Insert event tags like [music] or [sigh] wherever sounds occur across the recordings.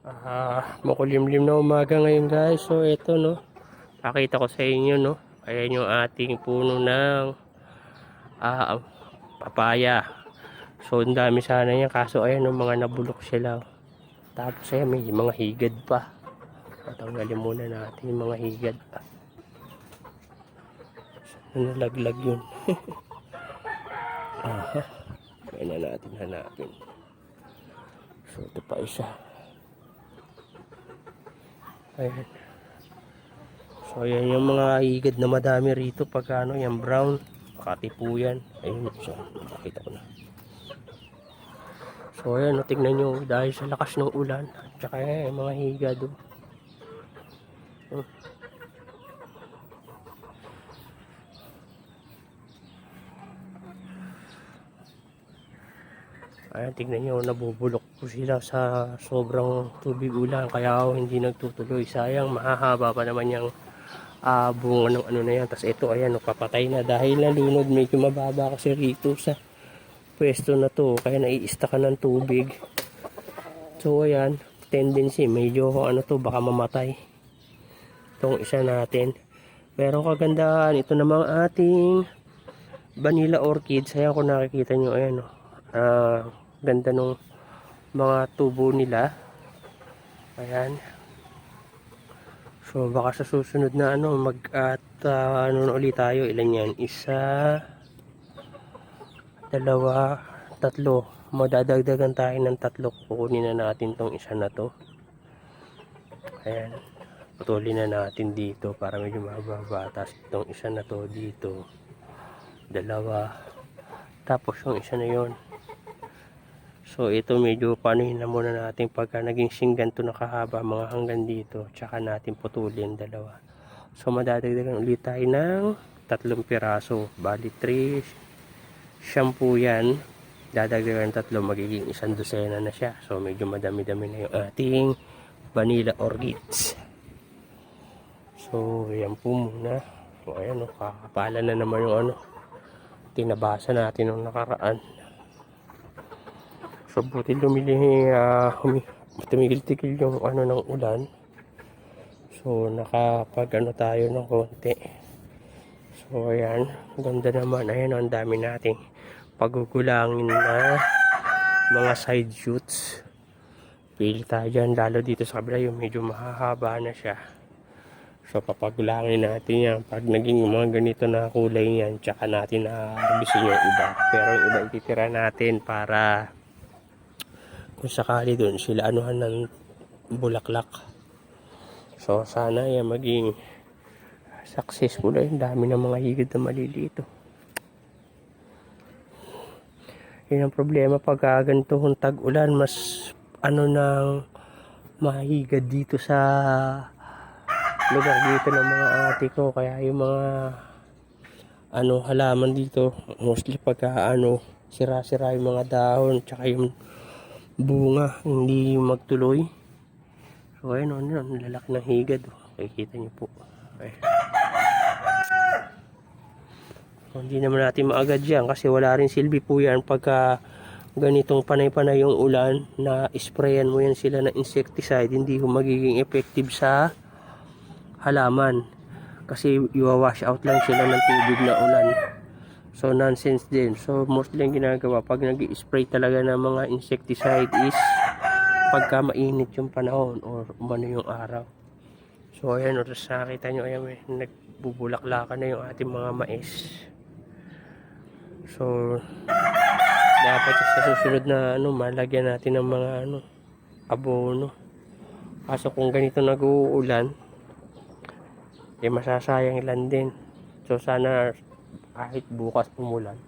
Ah, makulimlim na umaga ngayon guys. So ito no. Pakita ko sa inyo no. Ayan yung ating puno ng ah, papaya. So ang dami sana yan kaso ayan no, mga nabulok sila. Tapos ayan may mga higad pa. Tatanggalin muna natin yung mga higad pa. Nalaglag yun. [laughs] Aha. Kaya na natin hanapin. So ito pa isa. Ayan. So, ayan yung mga higad na madami rito pag ano, yung brown. Makati po yan. Ayun, so, nakita ko na. So, ayan, no, tignan nyo, dahil sa lakas ng ulan, tsaka yung mga higad, oh. Hmm. Ayan, tignan nyo, nabubulok po sila sa sobrang tubig ulan. Kaya ako hindi nagtutuloy. Sayang, mahahaba pa naman yung ah, bunga ng ano na yan. Tapos ito, ayan, papatay na. Dahil nalunod, medyo mababa kasi rito sa pwesto na to. Kaya naiista ka ng tubig. So, ayan, tendency, medyo ano to, baka mamatay. Itong isa natin. Pero kagandahan, ito namang ating vanilla orchids. Ayan kung nakikita nyo, ayan, oh. Ah, ganda nung mga tubo nila. Ayan. So baka sa susunod na ano mag at ah, ano ulit tayo. Ilan yan? Isa dalawa tatlo. Madadagdagan tayo ng tatlo. Kukunin na natin tong isa na to. Ayan. Putulin na natin dito para medyo mababa. Tapos itong isa na to dito. Dalawa. Tapos yung isa na yon So ito medyo panuhin na muna natin pagka naging singgan to nakahaba mga hanggang dito. Tsaka natin putulin dalawa. So madadagdagan ulit tayo ng tatlong piraso. Bali 3 shampoo yan. Dadagdagan tatlo magiging isang dosena na siya. So medyo madami-dami na yung ating vanilla orchids. So yan po muna. So ayan o, kakapala na naman yung ano. Tinabasa natin nung nakaraan. So buti lumili uh, humi, tumigil-tigil yung ano ng ulan. So nakapag ano tayo ng konti. So ayan, ganda naman. Ayan ang dami nating pagugulangin na mga side shoots. Pili tayo dyan, lalo dito sa kabila yung medyo mahahaba na siya. So papagulangin natin yan. Pag naging mga ganito na kulay yan, tsaka natin na harbisin yung iba. Pero iba ititira natin para kung sakali doon sila anuhan ng bulaklak. So sana yan maging successful ay dami ng mga higit na malilito. Yun ang problema pag ah, ganito kung tag-ulan mas ano nang mahigad dito sa lugar dito ng mga ate ko kaya yung mga ano halaman dito mostly pagka ano sira-sira yung mga dahon tsaka yung bunga hindi magtuloy. So ayun ano ang lalaki ng higad. Makikita nyo po. Okay. so, hindi naman natin maagad yan kasi wala rin silbi po yan pagka ganitong panay-panay yung ulan na sprayan mo yan sila ng insecticide. Hindi ho magiging effective sa halaman kasi iwawash out lang sila ng tubig na ulan So nonsense din. So mostly ang ginagawa pag nag spray talaga ng mga insecticide is pagka mainit yung panahon or umano yung araw. So ayan o, tapos nakita nyo ayan may nagbubulaklakan na yung ating mga mais. So dapat sa susunod na ano malagyan natin ng mga ano abono. Kaso kung ganito nag-uulan eh masasayang ilan din. So sana kahit bukas umulan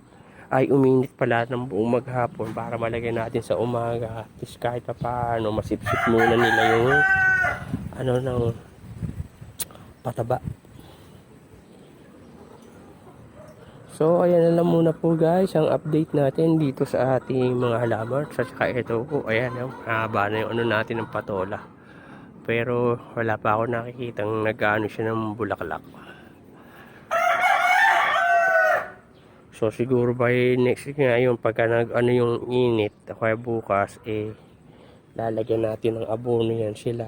ay uminit pala ng buong maghapon para malagay natin sa umaga. At kahit pa paano masipsip muna nila yung ano ng pataba. So ayan na lang muna po guys ang update natin dito sa ating mga halaman sa saka ito po ayan yung haba na yung ano natin ng patola. Pero wala pa ako nakikitang nag-ano siya ng bulaklak So siguro by next week nga pagka nag ano yung init kaya bukas eh lalagyan natin ng abono yan sila.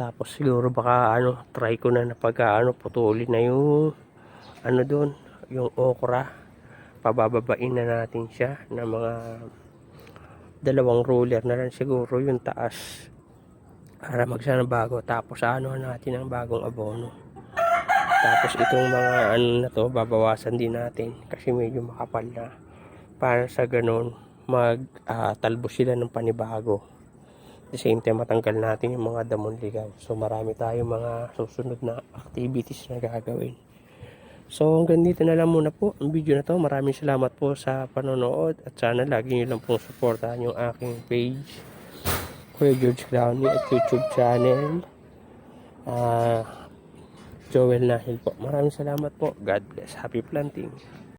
Tapos siguro baka ano try ko na na pagka ano putulin na yung ano doon yung okra. Pabababain na natin siya ng mga dalawang ruler na lang siguro yung taas para magsa ng bago. Tapos ano natin ang bagong abono tapos itong mga ano na to babawasan din natin kasi medyo makapal na. Para sa ganun mag talbos sila ng panibago. The same time matanggal natin yung mga damon ligaw. So marami tayong mga susunod na activities na gagawin. So hanggang dito na lang muna po ang video na to. Maraming salamat po sa panonood at sana lagi nyo lang pong supportahan yung aking page Kuya George Clowney at YouTube channel. Ah Joel Nahil po. Maraming salamat po. God bless. Happy planting.